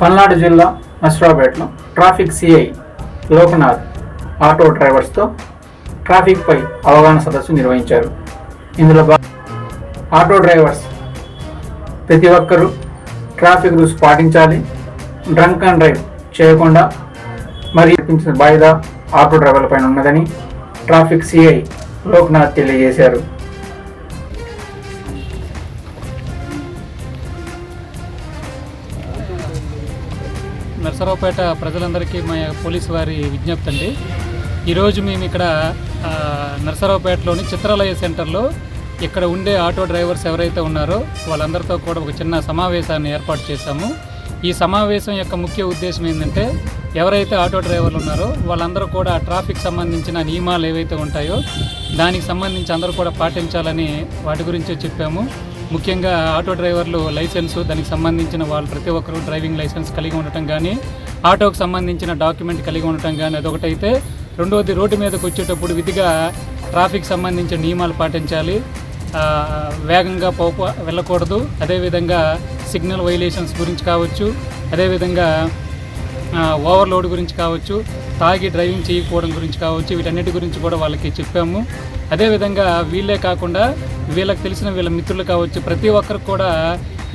పల్నాడు జిల్లా నసరాపేటలో traffic CI Lokanath auto డ్రైవర్స్తో ట్రాఫిక్పై అవగాహన సదస్సు నిర్వహించారు. ఇందులో ఆటో డ్రైవర్స్ ప్రతి ఒక్కరూ ట్రాఫిక్ రూల్స్ పాటించాలి డ్రంక్ అండ్ డ్రైవ్ చేయకుండా మరి బాధ్యత ఆటో డ్రైవర్ల పైన ఉన్నదని ట్రాఫిక్ సిఐ లోక్నాథ్ తెలియజేశారు. నరసరావుపేట ప్రజలందరికీ మా పోలీస్ వారి విజ్ఞప్తి అండి. ఈరోజు మేము ఇక్కడ నర్సరావుపేటలోని నరసరావుపేటలోని చిత్రాలయ సెంటర్లో ఇక్కడ ఉండే ఆటో డ్రైవర్స్ ఎవరైతే ఉన్నారో వాళ్ళందరితో కూడా ఒక చిన్న సమావేశాన్ని ఏర్పాటు చేశాము. ఈ సమావేశం యొక్క ముఖ్య ఉద్దేశం ఏంటంటే ఎవరైతే ఆటో డ్రైవర్లు ఉన్నారో వాళ్ళందరూ కూడా ట్రాఫిక్ సంబంధించిన నియమాలు ఏవైతే ఉంటాయో దానికి సంబంధించి అందరూ కూడా పాటించాలని వాటి గురించే చెప్పాము. ముఖ్యంగా ఆటో డ్రైవర్లు లైసెన్సు దానికి సంబంధించిన వాళ్ళు ప్రతి ఒక్కరూ డ్రైవింగ్ లైసెన్స్ కలిగి ఉండటం కానీ ఆటోకు సంబంధించిన డాక్యుమెంట్ కలిగి ఉండటం కానీ అదొకటైతే రెండవది రోడ్డు మీదకు వచ్చేటప్పుడు విధిగా ట్రాఫిక్ సంబంధించిన నియమాలు పాటించాలి. వేగంగా పో వెళ్ళకూడదు. అదేవిధంగా సిగ్నల్ వైలేషన్స్ గురించి కావచ్చు. అదేవిధంగా ఓవర్లోడ్ గురించి కావచ్చు తాగి డ్రైవింగ్ చేయకపోవడం గురించి కావచ్చు వీటన్నిటి గురించి కూడా వాళ్ళకి చెప్పాము. అదేవిధంగా వీళ్ళే కాకుండా వీళ్ళకి తెలిసిన వీళ్ళ మిత్రులు కావచ్చు ప్రతి ఒక్కరు కూడా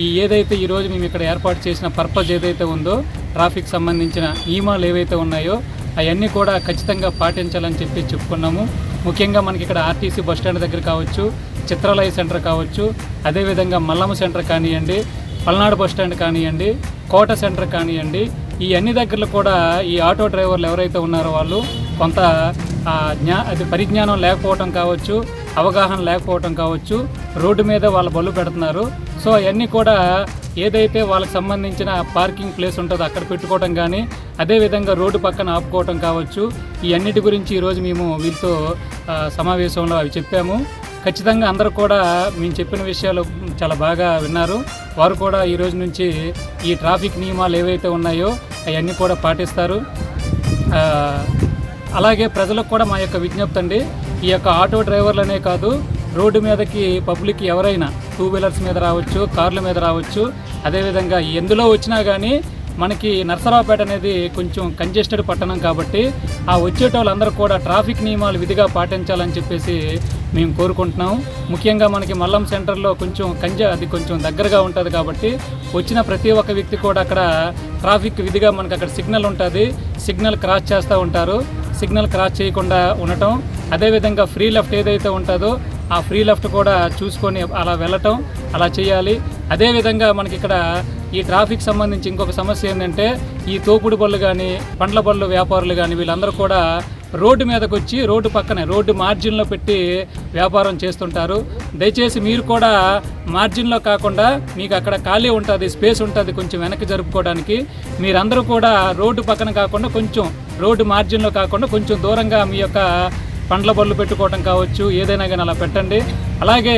ఈ ఏదైతే ఈరోజు మేము ఇక్కడ ఏర్పాటు చేసిన పర్పస్ ఏదైతే ఉందో ట్రాఫిక్ సంబంధించిన నియమాలు ఏవైతే ఉన్నాయో అవన్నీ కూడా ఖచ్చితంగా పాటించాలని చెప్పి చెప్పుకున్నాము. ముఖ్యంగా మనకి ఇక్కడ ఆర్టీసీ బస్ స్టాండ్ దగ్గర కావచ్చు చిత్రాలయ సెంటర్ కావచ్చు అదేవిధంగా మల్లమ్మ సెంటర్ కానివ్వండి పల్నాడు బస్ స్టాండ్ కానివ్వండి కోట సెంటర్ కానివ్వండి ఈ అన్ని దగ్గరలో కూడా ఈ ఆటో డ్రైవర్లు ఎవరైతే ఉన్నారో వాళ్ళు కొంత జ్ఞా అది పరిజ్ఞానం లేకపోవటం కావచ్చు అవగాహన లేకపోవటం కావచ్చు రోడ్డు మీద వాళ్ళ బళ్ళు పెడుతున్నారు. సో అవన్నీ కూడా ఏదైతే వాళ్ళకి సంబంధించిన పార్కింగ్ ప్లేస్ ఉంటుందో అక్కడ పెట్టుకోవడం కానీ అదేవిధంగా రోడ్డు పక్కన ఆపుకోవటం కావచ్చు ఈ అన్నిటి గురించి ఈరోజు మేము వీళ్ళతో సమావేశంలో అవి చెప్పాము. ఖచ్చితంగా అందరూ కూడా మేము చెప్పిన విషయాలు చాలా బాగా విన్నారు. వారు కూడా ఈ రోజు నుంచి ఈ ట్రాఫిక్ నియమాలు ఏవైతే ఉన్నాయో అవన్నీ కూడా పాటిస్తారు. అలాగే ప్రజలకు కూడా మా యొక్క విజ్ఞప్తి అండి. ఈ యొక్క ఆటో డ్రైవర్లనే కాదు రోడ్డు మీదకి పబ్లిక్ ఎవరైనా టూ వీలర్స్ మీద రావచ్చు కార్ల మీద రావచ్చు అదేవిధంగా ఎందులో వచ్చినా కానీ మనకి నర్సరావుపేట అనేది కొంచెం కంజెస్టెడ్ పట్టణం కాబట్టి ఆ వచ్చేటోళ్ళందరూ కూడా ట్రాఫిక్ నియమాలు విధిగా పాటించాలని చెప్పేసి మేము కోరుకుంటున్నాం. ముఖ్యంగా మనకి మల్లం సెంటర్లో కొంచెం కంజ అది కొంచెం దగ్గరగా ఉంటుంది కాబట్టి వచ్చిన ప్రతి ఒక్క వ్యక్తి కూడా అక్కడ ట్రాఫిక్ విధిగా మనకి అక్కడ సిగ్నల్ ఉంటుంది. సిగ్నల్ క్రాస్ చేస్తూ ఉంటారు. సిగ్నల్ క్రాస్ చేయకుండా ఉండటం. అదేవిధంగా ఫ్రీ లెఫ్ట్ ఏదైతే ఉంటుందో ఆ ఫ్రీ లెఫ్ట్ కూడా చూసుకొని అలా వెళ్ళటం అలా చేయాలి. అదేవిధంగా మనకి ఇక్కడ ఈ ట్రాఫిక్ సంబంధించి ఇంకొక సమస్య ఏంటంటే ఈ తోపుడు బళ్ళు కానీ పండ్ల బళ్ళు వ్యాపారులు కానీ వీళ్ళందరూ కూడా రోడ్డు మీదకు వచ్చి రోడ్డు పక్కనే రోడ్డు మార్జిన్లో పెట్టి వ్యాపారం చేస్తుంటారు. దయచేసి మీరు కూడా మార్జిన్లో కాకుండా మీకు అక్కడ ఖాళీ ఉంటుంది స్పేస్ ఉంటుంది కొంచెం వెనక్కి జరుపుకోవడానికి. మీరందరూ కూడా రోడ్డు పక్కన కాకుండా కొంచెం రోడ్డు మార్జిన్లో కాకుండా కొంచెం దూరంగా మీ యొక్క పండ్ల బళ్ళు పెట్టుకోవటం కావచ్చు ఏదైనా కానీ అలా పెట్టండి. అలాగే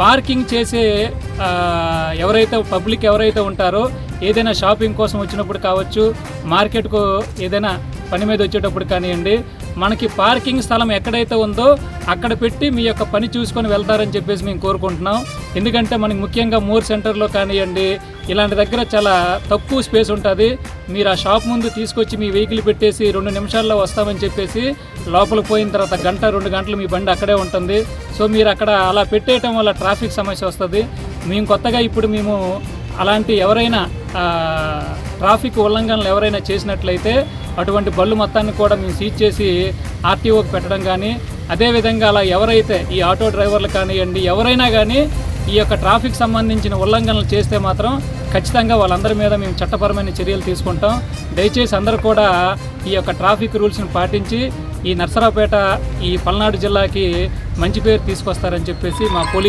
పార్కింగ్ చేసే ఎవరైతే పబ్లిక్ ఎవరైతే ఉంటారో ఏదైనా షాపింగ్ కోసం వచ్చినప్పుడు కావచ్చు మార్కెట్కు ఏదైనా పని మీద వచ్చేటప్పుడు కానివ్వండి మనకి పార్కింగ్ స్థలం ఎక్కడైతే ఉందో అక్కడ పెట్టి మీ యొక్క పని చూసుకొని వెళ్తారని చెప్పేసి మేము కోరుకుంటున్నాం. ఎందుకంటే మనకి ముఖ్యంగా మోర్ సెంటర్లో కానివ్వండి ఇలాంటి దగ్గర చాలా తక్కువ స్పేస్ ఉంటుంది. మీరు ఆ షాప్ ముందు తీసుకొచ్చి మీ వెహికల్ పెట్టేసి రెండు నిమిషాల్లో వస్తామని చెప్పేసి లోపలికి పోయిన తర్వాత గంట రెండు గంటలు మీ బండి అక్కడే ఉంటుంది. సో మీరు అక్కడ అలా పెట్టేయటం వల్ల ట్రాఫిక్ సమస్య వస్తుంది. మేము కొత్తగా ఇప్పుడు మేము అలాంటి ఎవరైనా ట్రాఫిక్ ఉల్లంఘనలు ఎవరైనా చేసినట్లయితే అటువంటి బళ్ళు మొత్తాన్ని కూడా మేము సీజ్ చేసి ఆర్టీఓకి పెట్టడం కానీ అదేవిధంగా అలా ఎవరైతే ఈ ఆటో డ్రైవర్లు కానివ్వండి ఎవరైనా కానీ ఈ యొక్క ట్రాఫిక్ సంబంధించిన ఉల్లంఘనలు చేస్తే మాత్రం ఖచ్చితంగా వాళ్ళందరి మీద మేము చట్టపరమైన చర్యలు తీసుకుంటాం. దయచేసి అందరూ కూడా ఈ యొక్క ట్రాఫిక్ రూల్స్ని పాటించి ఈ నర్సరావుపేట ఈ పల్నాడు జిల్లాకి మంచి పేరు తీసుకొస్తారని చెప్పేసి మా పోలీసు